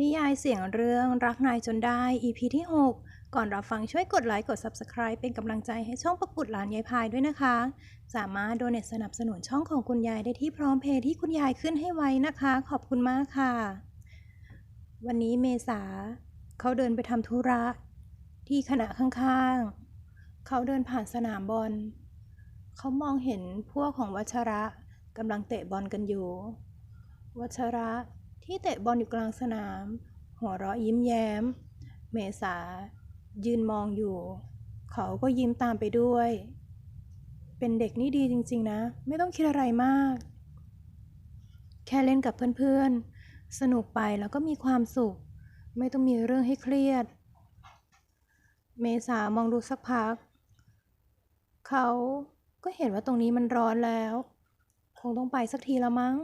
นิยายเสียงเรื่องรักนายจนได้ EP ที่ 6 ก่อนรับฟังช่วยกดไลค์กด Subscribe เป็นกำลังใจให้ช่องประกุดหลานยายพายด้วยนะคะ สามารถโดเน t สนับสนุนช่องของคุณยายได้ที่พร้อมเพย์ที่คุณยายขึ้นให้ไว้นะคะ ขอบคุณมากค่ะ วันนี้เมษา เขาเดินไปทำธุระ ที่คณะข้างๆ เขาเดินผ่านสนามบอล เขามองเห็นพวกของวัชระกำลังเตะบอลกันอยู่ วัชระ ที่เตะบอลอยู่กลางสนาม หัวเราะยิ้มแย้ม เมษา ยืนมองอยู่ เขาก็ยิ้มตามไปด้วย เป็นเด็กนี่ดีจริง ๆ นะ ไม่ต้องคิดอะไรมาก แค่เล่นกับเพื่อนๆ สนุกไปแล้วก็มีความสุข ไม่ต้องมีเรื่องให้เครียด เมษามองดูสักพัก เขาก็เห็นว่าตรงนี้มันร้อนแล้ว คงต้องไปสักทีละมั้ง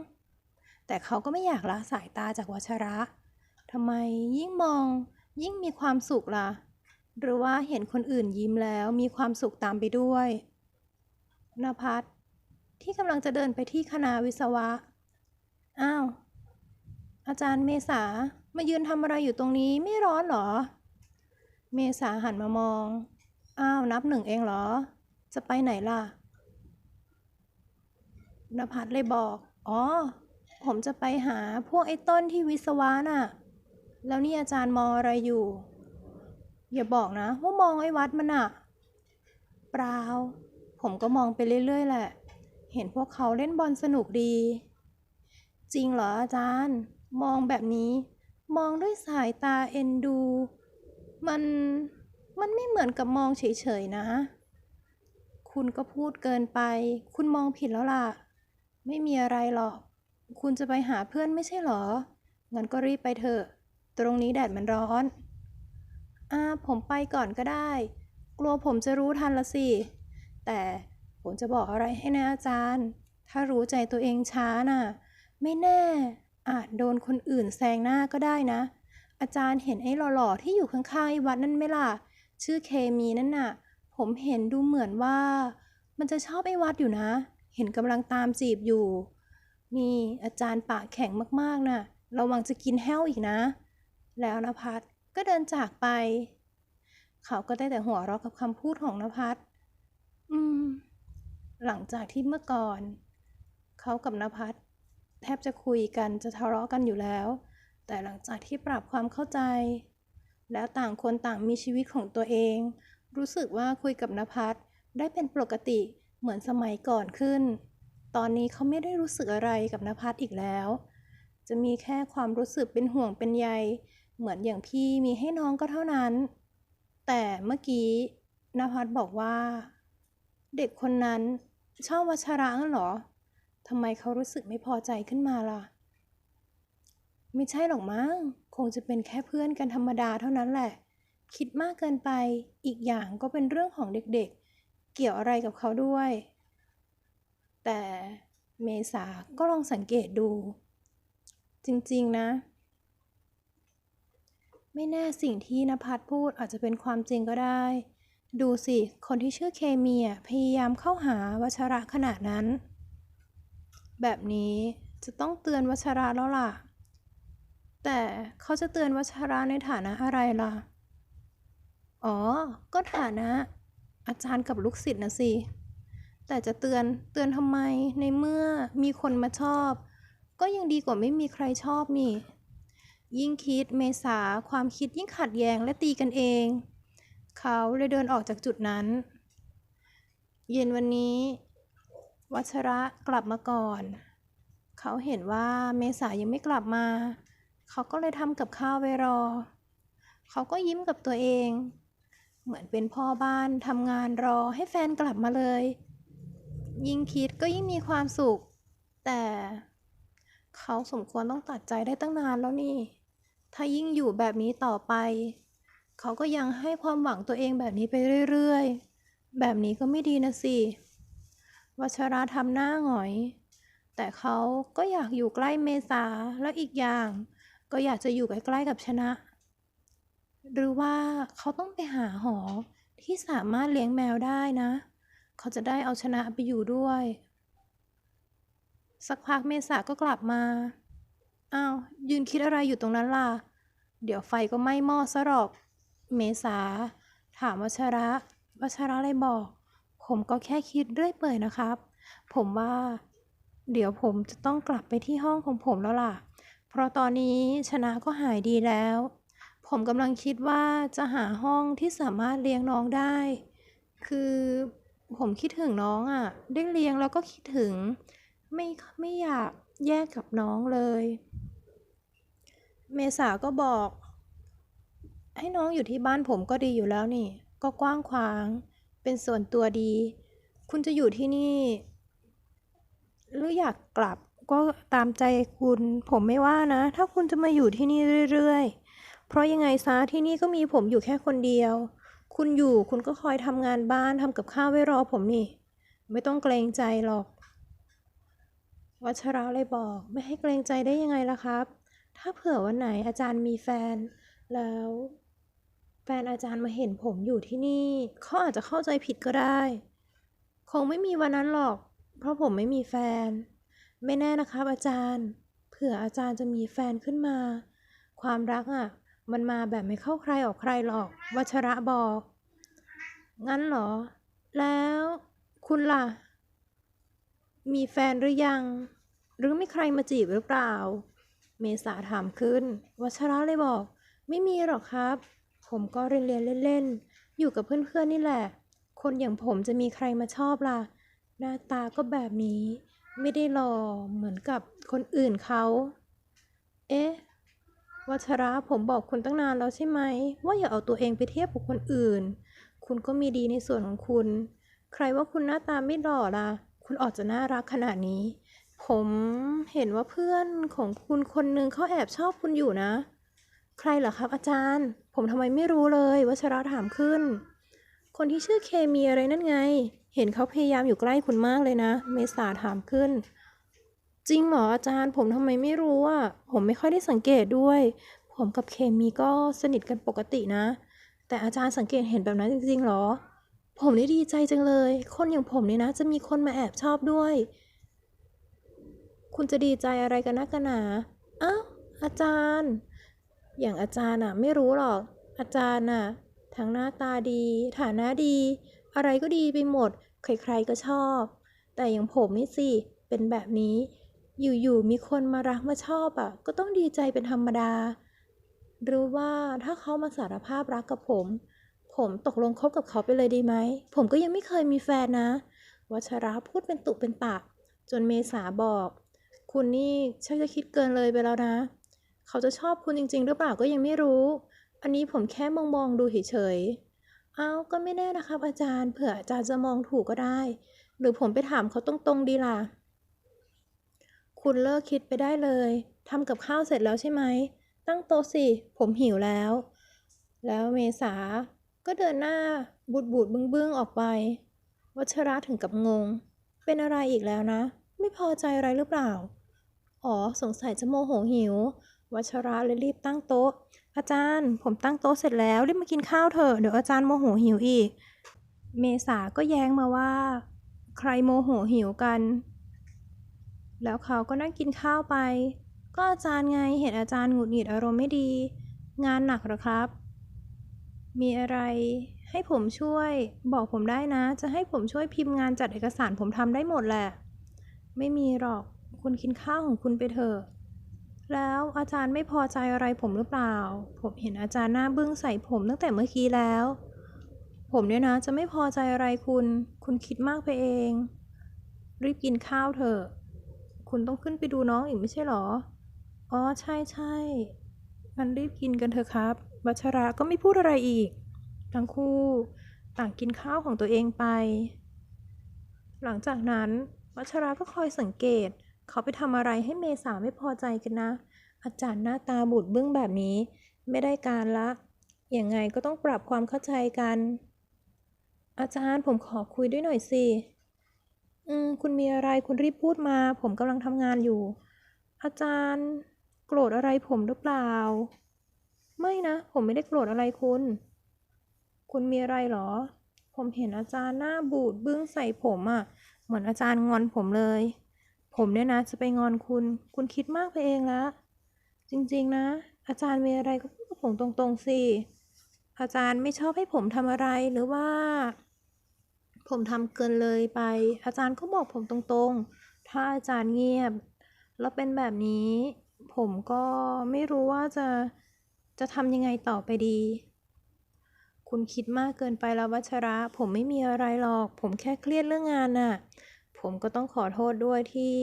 แต่เขาก็ไม่อยากละสายตาจากวัชระทำไมยิ่งมอง ยิ่งมีความสุขล่ะ หรือว่าเห็นคนอื่นยิ้มแล้วมีความสุขตามไปด้วยนภัสที่กำลังจะเดินไปที่คณะวิศวะ อ้าว อาจารย์เมษา มายืนทำอะไรอยู่ตรงนี้ไม่ร้อนเหรอ เมษาหันมามอง อ้าว นับหนึ่งเองเหรอ จะไปไหนล่ะนภัสเลยบอก อ๋อ ผมจะไปหาพวกไอ้ต้นที่วิศวะน่ะ แล้วนี่อาจารย์มองอะไรอยู่ อย่าบอกนะว่ามองไอ้วัดมันอะเปล่า ผมก็มองไปเรื่อยๆแหละ เห็นพวกเขาเล่นบอลสนุกดี จริงเหรออาจารย์ มองแบบนี้ มองด้วยสายตาเอ็นดู มัน มันไม่เหมือนกับมองเฉยๆนะ คุณก็พูดเกินไป คุณมองผิดแล้วล่ะ ไม่มีอะไรหรอก คุณจะไปหาเพื่อนไม่ใช่หรอ งั้นก็รีบไปเถอะ ตรงนี้แดดมันร้อน อ่า ผมไปก่อนก็ได้ กลัวผมจะรู้ทันละสิ แต่ผมจะบอกอะไรให้นะอาจารย์ ถ้ารู้ใจตัวเองช้าน่ะ ไม่แน่ อาจโดนคนอื่นแซงหน้าก็ได้นะ อาจารย์เห็นไอ้หล่อๆที่อยู่ข้างๆไอ้วัดนั่นไหมล่ะ ชื่อเคมีนั่นน่ะ ผมเห็นดูเหมือนว่า มันจะชอบไอ้วัดอยู่นะ เห็นกำลังตามจีบอยู่ นี่อาจารย์ปากแข็งมากๆน่ะระวังจะกินแห้วอีกนะ แล้วนภัสก็เดินจากไป เขาก็ได้แต่หัวเราะกับคำพูดของนภัสอืม หลังจากที่เมื่อก่อน เขากับนภัสแทบจะคุยกันจะทะเลาะกันอยู่แล้ว แต่หลังจากที่ปรับความเข้าใจ แล้วต่างคนต่างมีชีวิตของตัวเอง รู้สึกว่าคุยกับนภัสได้เป็นปกติเหมือนสมัยก่อนขึ้น ตอนนี้เขาไม่ได้รู้สึกอะไรกับนภัสอีกแล้ว จะมีแค่ความรู้สึกเป็นห่วงเป็นใย เหมือนอย่างพี่มีให้น้องก็เท่านั้น แต่เมื่อกี้นภัสบอกว่า เด็กคนนั้นชอบวัชระงั้นหรอทำไมเขารู้สึกไม่พอใจขึ้นมาล่ะ ไม่ใช่หรอกมั้ง คงจะเป็นแค่เพื่อนกันธรรมดาเท่านั้นแหละ คิดมากเกินไป อีกอย่างก็เป็นเรื่องของเด็กๆ เกี่ยวอะไรกับเขาด้วย แต่เมษาก็ลองสังเกตดู จริงๆนะ ไม่แน่สิ่งที่นภัสพูดอาจจะเป็นความจริงก็ได้ ดูสิ คนที่ชื่อเคมีพยายามเข้าหาวัชระขนาดนั้น แบบนี้จะต้องเตือนวัชระแล้วล่ะ แต่เขาจะเตือนวัชระในฐานะอะไรล่ะ อ๋อ ก็ฐานะ อาจารย์กับลูกศิษย์นะสิ แต่จะเตือนเตือนทำไมในเมื่อมีคนมาชอบ ก็ยังดีกว่าไม่มีใครชอบนี่ ยิ่งคิดเมษาความคิดยิ่งขัดแย้งและตีกันเอง เขาเลยเดินออกจากจุดนั้น เย็นวันนี้ วัชระกลับมาก่อน เขาเห็นว่าเมษายังไม่กลับมา เขาก็เลยทำกับข้าวไว้รอ เขาก็ยิ้มกับตัวเอง เหมือนเป็นพ่อบ้านทำงานรอให้แฟนกลับมาเลย ยิ่งคิดก็ยิ่งมีความสุข แต่เขาสมควรต้องตัดใจได้ตั้งนานแล้วนี่ ถ้ายิ่งอยู่แบบนี้ต่อไป เขาก็ยังให้ความหวังตัวเองแบบนี้ไปเรื่อยๆ แบบนี้ก็ไม่ดีนะสิวัชราทำหน้าหงอย แต่เขาก็อยากอยู่ใกล้เมษาแล้วอีกอย่าง ก็อยากจะอยู่ใกล้ๆกับชนะ หรือว่าเขาต้องไปหาหอที่สามารถเลี้ยงแมวได้นะ เขาจะได้เอาชนะไปอยู่ด้วย สักพักเมษาก็กลับมา อ้าว ยืนคิดอะไรอยู่ตรงนั้นล่ะ เดี๋ยวไฟก็ไหม้หม้อซะหรอก เมษา ถามวัชระวัชระเลยบอก ผมก็แค่คิดเรื่อยเปื่อยนะครับ ผมว่า เดี๋ยวผมจะต้องกลับไปที่ห้องของผมแล้วล่ะ เพราะตอนนี้ชนะก็หายดีแล้ว ผมกำลังคิดว่าจะหาห้องที่สามารถเลี้ยงน้องได้ คือ ผมคิดถึงน้องอะ่ะ ได้เลี้ยงแล้วก็คิดถึง ไม่ไม่อยากแยกกับน้องเลย เมษาก็บอก ให้น้องอยู่ที่บ้านผมก็ดีอยู่แล้วนี่ ก็กว้างขวาง เป็นส่วนตัวดี คุณจะอยู่ที่นี่ หรืออยากกลับก็ตามใจคุณผมไม่ว่านะ ถ้าคุณจะมาอยู่ที่นี่เรื่อยๆ เพราะยังไงซะที่นี่ก็มีผมอยู่แค่คนเดียว คุณอยู่คุณก็คอยทำงานบ้านทำกับข้าวไว้รอผมนี่ ไม่ต้องเกรงใจหรอก วัชระเลยบอกไม่ให้เกรงใจได้ยังไงล่ะครับ ถ้าเผื่อวันไหนอาจารย์มีแฟน แล้ว แฟนอาจารย์มาเห็นผมอยู่ที่นี่เขาอาจจะเข้าใจผิดก็ได้ คงไม่มีวันนั้นหรอก เพราะผมไม่มีแฟน ไม่แน่นะครับอาจารย์ เผื่ออาจารย์จะมีแฟนขึ้นมา ความรักอะ มันมาแบบไม่เข้าใครออกใครหรอกวัชระบอก งั้นเหรอ แล้วคุณล่ะ มีแฟนหรือยัง หรือไมีใครมาจีบหรือเปล่า เมษาถามขึ้น วัชระเลยบอก ไม่มีหรอกครับ ผมก็เรียนเรียนเล่นๆ อยู่กับเพื่อนๆนี่แหละ คนอย่างผมจะมีใครมาชอบล่ะ หน้าตาก็แบบนี้ ไม่ได้หล่อเหมือนกับคนอื่นเขา เอ๊ะ วัชระผมบอกคุณตั้งนานแล้วใช่ไหม ว่าอย่าเอาตัวเองไปเทียบกับคนอื่น คุณก็มีดีในส่วนของคุณ ใครว่าคุณหน้าตาไม่หล่อล่ะ คุณออกจะน่ารักขนาดนี้ ผมเห็นว่าเพื่อนของคุณคนนึงเขาแอบชอบคุณอยู่นะ ใครเหรอครับอาจารย์ ผมทำไมไม่รู้เลย วัชระถามขึ้น คนที่ชื่อเคมีอะไรนั่นไง เห็นเขาพยายามอยู่ใกล้คุณมากเลยนะ เมษาถามขึ้น จริงเหรออาจารย์ ผมทำไมไม่รู้อะผมไม่ค่อยได้สังเกตด้วย ผมกับเคมีก็สนิทกันปกตินะ แต่อาจารย์สังเกตเห็นแบบนั้นจริงๆเหรอ ผมนี่ดีใจจังเลย คนอย่างผมเนี่ยนะ จะมีคนมาแอบชอบด้วย คุณจะดีใจอะไรกันนักกันหนาอ้าวอาจารย์ อย่างอาจารย์อะ ไม่รู้หรอก อาจารย์น่ะทั้งหน้าตาดี ฐานะดี อะไรก็ดีไปหมด ใครๆก็ชอบ แต่อย่างผมนี่สิ เป็นแบบนี้ อยู่ๆมีคนมารักมาชอบอะ ก็ต้องดีใจเป็นธรรมดา หรือว่าถ้าเขามาสารภาพรักกับผม ผมตกลงคบกับเขาไปเลยดีไหม ผมก็ยังไม่เคยมีแฟนนะ วัชระพูดเป็นตุเป็นตะ จนเมษาบอก คุณนี่ช่างจะคิดเกินเลยไปแล้วนะ เขาจะชอบคุณจริง ๆ หรือเปล่าก็ยังไม่รู้ อันนี้ผมแค่มองๆดูเฉยๆเอาก็ไม่แน่นะครับอาจารย์ เผื่ออาจารย์จะมองถูกก็ได้ หรือผมไปถามเขาตรงๆดีล่ะ คุณเลิกคิดไปได้เลยทำกับข้าวเสร็จแล้วใช่ไหม ตั้งโต๊ะสิ ผมหิวแล้ว แล้วเมษาก็เดินหน้าบูดบูดบึ้งบึ้งๆออกไป วัชระถึงกับงง เป็นอะไรอีกแล้วนะ ไม่พอใจอะไรหรือเปล่า อ๋อ สงสัยจะโมโหหิว วัชระเลยรีบตั้งโต๊ะ อาจารย์ ผมตั้งโต๊ะเสร็จแล้ว รีบมากินข้าวเถอะ เดี๋ยวอาจารย์โมโหหิวอีก เมษาก็แย้งมาว่า ใครโมโหหิวกัน แล้วเขาก็นั่งกินข้าวไป ก็อาจารย์ไงเห็นอาจารย์หงุดหงิดอารมณ์ไม่ดี งานหนักหรอครับ มีอะไรให้ผมช่วย บอกผมได้นะ จะให้ผมช่วยพิมพ์งานจัดเอกสารผมทำได้หมดแหละ ไม่มีหรอก คุณกินข้าวของคุณไปเถอะ แล้วอาจารย์ไม่พอใจอะไรผมหรือเปล่า ผมเห็นอาจารย์หน้าบึ้งใส่ผมตั้งแต่เมื่อกี้แล้ว ผมเนี่ยนะจะไม่พอใจอะไรคุณ คุณคิดมากไปเอง รีบกินข้าวเถอะ คุณต้องขึ้นไปดูน้องอีกไม่ใช่หรอ อ๋อใช่ใช่งั้นรีบกินกันเถอะครับวัชระก็ไม่พูดอะไรอีก ทั้งคู่ต่างกินข้าวของตัวเองไป หลังจากนั้นวัชระก็คอยสังเกต เขาไปทำอะไรให้เมษาไม่พอใจกันนะ อาจารย์หน้าตาบูดบึ้งแบบนี้ ไม่ได้การละยังไงก็ต้องปรับความเข้าใจกัน อาจารย์ผมขอคุยด้วยหน่อยสิ อืม คุณมีอะไร คุณรีบพูดมา ผมกำลังทำงานอยู่ อาจารย์ โกรธอะไรผมหรือเปล่า ไม่นะ ผมไม่ได้โกรธอะไรคุณ คุณมีอะไรเหรอ ผมเห็นอาจารย์หน้าบูดบึ้งใส่ผมอะ่ะ เหมือนอาจารย์งอนผมเลย ผมเนี่ยนะ จะไปงอนคุณ คุณคิดมากไปเองละจริงๆนะ อาจารย์มีอะไรก็พูดกับผมตรงๆสิ อาจารย์ไม่ชอบให้ผมทำอะไรหรือว่า ผมทำเกินเลยไป อาจารย์ก็บอกผมตรงๆ ถ้าอาจารย์เงียบ แล้วเป็นแบบนี้ ผมก็ไม่รู้ว่าจะจะทำยังไงต่อไปดี คุณคิดมากเกินไปแล้ววัชระ ผมไม่มีอะไรหรอก ผมแค่เครียดเรื่องงานน่ะ ผมก็ต้องขอโทษด้วยที่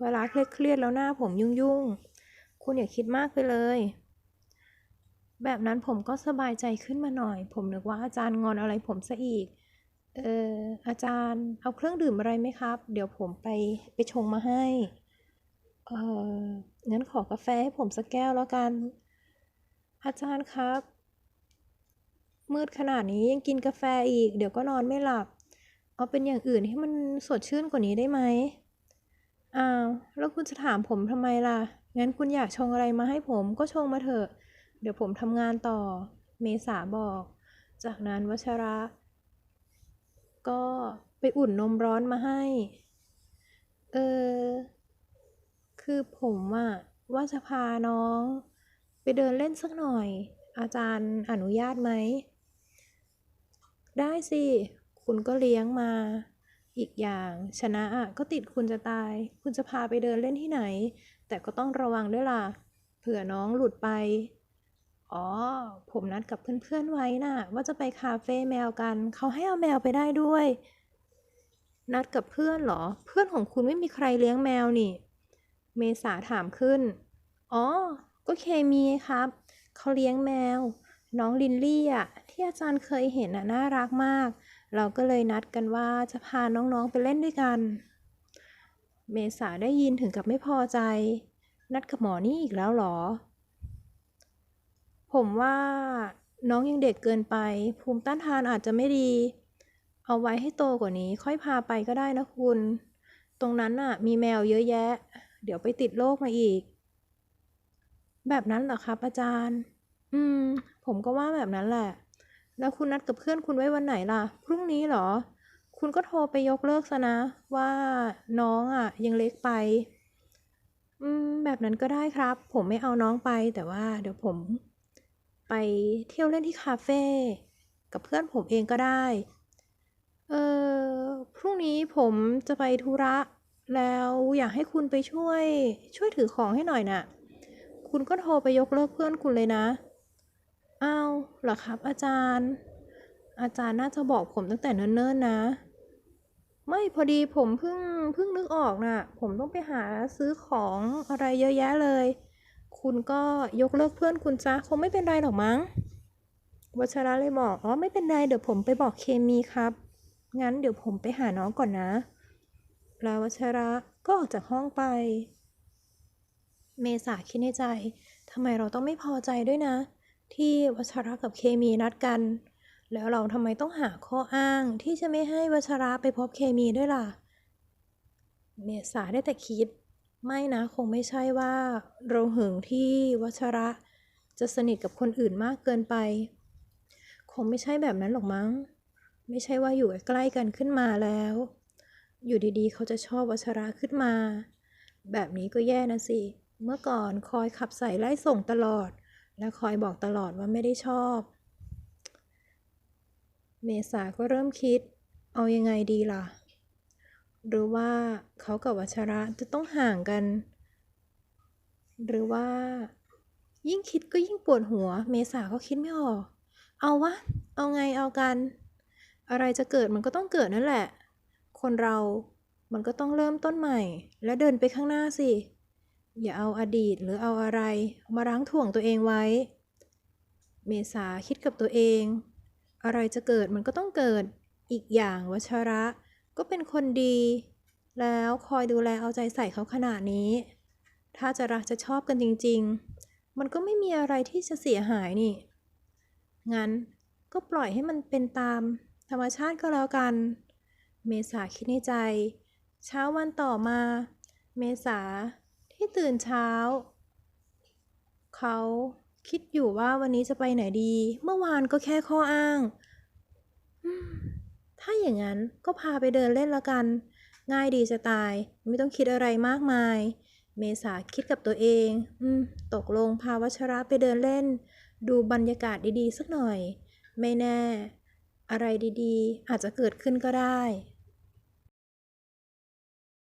เวลาเครียดๆแล้วหน้าผมยุ่งๆ คุณอย่าคิดมากไปเลยแบบนั้นผมก็สบายใจขึ้นมาหน่อย ผมนึกว่าอาจารย์งอนอะไรผมซะอีก เอออาจารย์เอาเครื่องดื่มอะไรไหมครับ เดี๋ยวผมไปไปชงมาให้ เอองั้นขอกาแฟให้ผมสักแก้วแล้วกัน อาจารย์ครับ มืดขนาดนี้ยังกินกาแฟอีก เดี๋ยวก็นอนไม่หลับ เอาเป็นอย่างอื่นให้มันสดชื่นกว่านี้ได้ไหมอ้าวแล้วคุณจะถามผมทำไมล่ะ งั้นคุณอยากชงอะไรมาให้ผมก็ชงมาเถอะ เดี๋ยวผมทำงานต่อ เมษาบอก จากนั้นวัชระ ก็ไปอุ่นนมร้อนมาให้ เออ คือผมอะว่าจะพาน้อง ไปเดินเล่นสักหน่อย อาจารย์อนุญาตไหม ได้สิ คุณก็เลี้ยงมา อีกอย่างชนะอะก็ติดคุณจะตาย คุณจะพาไปเดินเล่นที่ไหน แต่ก็ต้องระวังด้วยล่ะ เผื่อน้องหลุดไป อ๋อ ผมนัดกับเพื่อนๆไว้น่ะ ว่าจะไปคาเฟ่แมวกัน เขาให้เอาแมวไปได้ด้วย นัดกับเพื่อนเหรอ เพื่อนของคุณไม่มีใครเลี้ยงแมวนี่ เมษาถามขึ้น อ๋อ ก็เคมีครับ เขาเลี้ยงแมว น้องลินลี่อะที่อาจารย์เคยเห็นอะน่ารักมาก เราก็เลยนัดกันว่าจะพาน้องๆไปเล่นด้วยกัน เมษาได้ยินถึงกับไม่พอใจ นัดกับหมอนี่อีกแล้วเหรอ ผมว่าน้องยังเด็กเกินไป ภูมิต้านทานอาจจะไม่ดี เอาไว้ให้โตกว่านี้ค่อยพาไปก็ได้นะคุณ ตรงนั้นน่ะ มีแมวเยอะแยะ เดี๋ยวไปติดโรคมาอีก แบบนั้นเหรอครับอาจารย์ อืม ผมก็ว่าแบบนั้นแหละ แล้วคุณนัดกับเพื่อนคุณไว้วันไหนล่ะ พรุ่งนี้เหรอ คุณก็โทรไปยกเลิกซะนะ ว่าน้องอะ ยังเล็กไป อืม แบบนั้นก็ได้ครับ ผมไม่เอาน้องไปแต่ว่า เดี๋ยวผม ไปเที่ยวเล่นที่คาเฟ่กับเพื่อนผมเองก็ได้ เออพรุ่งนี้ผมจะไปธุระ แล้วอยากให้คุณไปช่วย ช่วยถือของให้หน่อยน่ะ คุณก็โทรไปยกเลิกเพื่อนคุณเลยนะ อ้าวเหรอครับอาจารย์ อาจารย์น่าจะบอกผมตั้งแต่เนิ่นๆนะ ไม่พอดีผมเพิ่งเพิ่งนึกออกน่ะ ผมต้องไปหาซื้อของอะไรเยอะแยะเลย คุณก็ยกเลิกเพื่อนคุณซะคงไม่เป็นไรหรอกมั้งวัชระเลยบอกอ๋อไม่เป็นไรเดี๋ยวผมไปบอกเคมีครับ งั้นเดี๋ยวผมไปหาน้องก่อนนะแล้ววัชระก็ออกจากห้องไป เมษาคิดในใจทำไมเราต้องไม่พอใจด้วยนะ ที่วัชระกับเคมีนัดกัน แล้วเราทำไมต้องหาข้ออ้างที่จะไม่ให้วัชระไปพบเคมีด้วยล่ะ เมษาได้แต่คิด ไม่นะคงไม่ใช่ว่าเราหึงที่วัชระ จะสนิทกับคนอื่นมากเกินไป คงไม่ใช่แบบนั้นหรอกมั้ง ไม่ใช่ว่าอยู่ใกล้กันขึ้นมาแล้ว อยู่ดีๆ เขาจะชอบวัชระขึ้นมา แบบนี้ก็แย่นะสิ เมื่อก่อนคอยขับใส่ไล่ส่งตลอด และคอยบอกตลอดว่าไม่ได้ชอบ เมษาก็เริ่มคิด เอายังไงดีล่ะ หรือว่าเขากับวัชระจะต้องห่างกัน หรือว่า ยิ่งคิดก็ยิ่งปวดหัว เมษาก็คิดไม่ออก เอาวะ เอาไงเอากัน อะไรจะเกิดมันก็ต้องเกิดนั่นแหละ คนเรามันก็ต้องเริ่มต้นใหม่ และเดินไปข้างหน้าสิ อย่าเอาอดีตหรือเอาอะไร มารั้งถ่วงตัวเองไว้ เมษาคิดกับตัวเอง อะไรจะเกิดมันก็ต้องเกิด อีกอย่างวัชระ ก็เป็นคนดี แล้วคอยดูแลเอาใจใส่เขาขนาดนี้ ถ้าจะรักจะชอบกันจริง ๆ มันก็ไม่มีอะไรที่จะเสียหายนี่ งั้นก็ปล่อยให้มันเป็นตาม ธรรมชาติก็แล้วกัน เมษาคิดในใจ เช้าวันต่อมา เมษาที่ตื่นเช้า เขาคิดอยู่ว่าวันนี้จะไปไหนดี เมื่อวานก็แค่ข้ออ้าง อืม ถ้าอย่างนั้นก็พาไปเดินเล่นละกัน ง่ายดีจะตาย ไม่ต้องคิดอะไรมากมาย เมษาคิดกับตัวเอง อืม ตกลงพาวัชระไปเดินเล่น ดูบรรยากาศดีๆ สักหน่อย ไม่แน่ อะไรดีๆ อาจจะเกิดขึ้นก็ได้